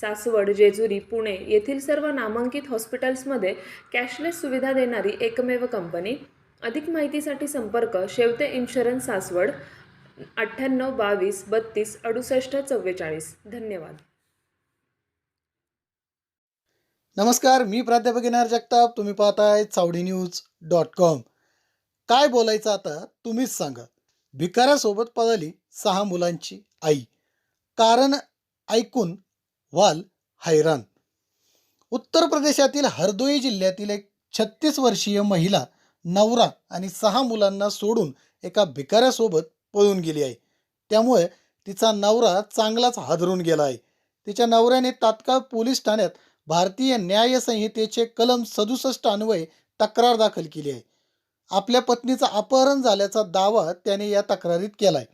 सासवड जेजुरी पुणे येथील सर्व नामांकित हॉस्पिटल्समध्ये कॅशलेस सुविधा देणारी एकमेव कंपनी. अधिक माहितीसाठी संपर्क शेवते इन्शुरन्स सासवड अठ्ठ्याण्णव बावीस बत्तीस अडुसष्ट चव्वेचाळीस. धन्यवाद. नमस्कार मी प्राध्यापक येणार जगताप. तुम्ही पाहताय चावडी न्यूज डॉट कॉम. काय बोलायचं आता तुम्हीच सांगा. भिकाऱ्यासोबत पळाली सहा मुलांची आई. कारण ऐकून व्हाल हैराण. उत्तर प्रदेशातील हरदोई जिल्ह्यातील एक छत्तीस वर्षीय महिला नवरा आणि सहा मुलांना सोडून एका भिकाऱ्यासोबत पळून गेली आहे. त्यामुळे तिचा नवरा चांगलाच हादरून गेला आहे. तिच्या नवऱ्याने तात्काळ पोलीस ठाण्यात भारतीय न्यायसंहितेचे कलम सदुसष्ट अन्वये तक्रार दाखल केली आहे. आपल्या पत्नीचं अपहरण झाल्याचा दावा त्याने या तक्रारीत केला आहे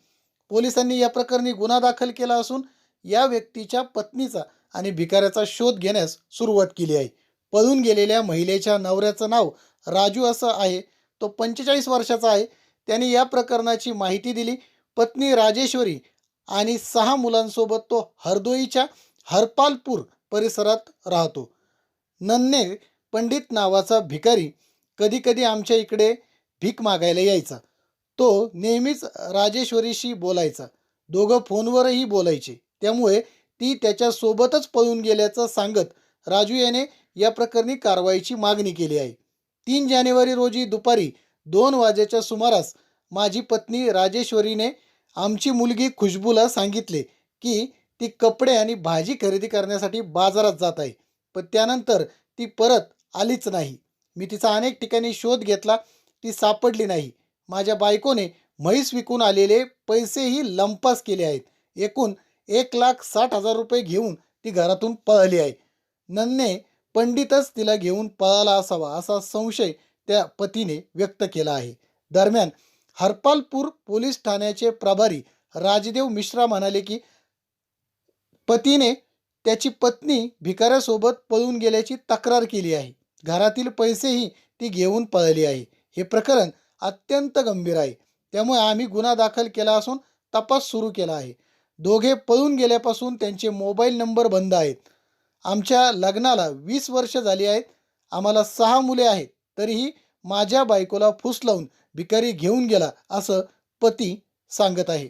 पोलिसांनी या प्रकरणी गुन्हा दाखल केला असून या व्यक्तीच्या पत्नीचा आणि भिकाऱ्याचा शोध घेण्यास सुरुवात केली आहे. पळून गेलेल्या महिलेच्या नवऱ्याचं नाव राजू असं आहे. तो पंचेचाळीस वर्षाचा आहे. त्याने या प्रकरणाची माहिती दिली. पत्नी राजेश्वरी आणि सहा मुलांसोबत तो हरदोईच्या हरपालपूर परिसरात राहतो. नन्ने पंडित नावाचा भिकारी कधीकधी आमच्या इकडे भीक मागायला यायचा. तो नेहमीच राजेश्वरीशी बोलायचा. दोघं फोनवरही बोलायचे. त्यामुळे ती त्याच्यासोबतच पळून गेल्याचं सांगत राजू याने या प्रकरणी कारवाईची मागणी केली आहे. तीन जानेवारी रोजी दुपारी दोन वाजेच्या सुमारास माझी पत्नी राजेश्वरीने आमची मुलगी खुशबूला सांगितले की ती कपडे आणि भाजी खरेदी करण्यासाठी बाजारात जात आहे पण त्यानंतर ती परत आलीच नाही. मी तिचा अनेक ठिकाणी शोध घेतला ती सापडली नाही. माझ्या बायकोने म्हैस विकून आलेले पैसेही लंपास केले आहेत. एकूण एक लाख साठ हजार रुपये घेऊन ती घरातून पळाली आहे. नन्ने पंडितच तिला घेऊन पळाला असावा असा संशय त्या पतीने व्यक्त केला आहे. दरम्यान हरपालपूर पोलीस ठाण्याचे प्रभारी राजदेव मिश्रा म्हणाले की पतीने त्याची पत्नी भिकाऱ्यासोबत पळून गेल्याची तक्रार केली आहे. घरातील पैसेही ती घेऊन पळली आहे. हे प्रकरण अत्यंत गंभीर आहे. त्यामुळे आम्ही गुन्हा दाखल केला असून तपास सुरू केला आहे. दोघे पळून गेल्यापासून त्यांचे मोबाईल नंबर बंद आहेत. आमच्या लग्नाला वीस वर्ष झाली आहेत. आम्हाला सहा मुले आहेत. तरीही माझ्या बायकोला फुस लावून भिकारी घेऊन गेला असं पती सांगत आहे.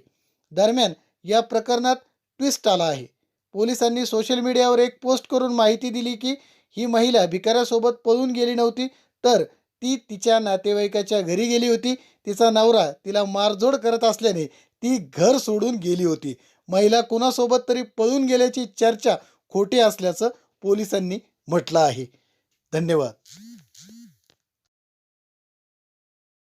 दरम्यान या प्रकरणात ट्विस्ट आला आहे. पोलिसांनी सोशल मीडियावर एक पोस्ट करून माहिती दिली की ही महिला भिकाऱ्यासोबत पळून गेली नव्हती तर ती तिच्या नातेवाईकाच्या घरी गेली होती. तिचा नवरा तिला मारझोड करत असल्याने ती घर सोडून गेली होती. महिला कुणासोबत तरी पळून गेल्याची चर्चा खोटी असल्याचं पोलिसांनी म्हटलं आहे. धन्यवाद.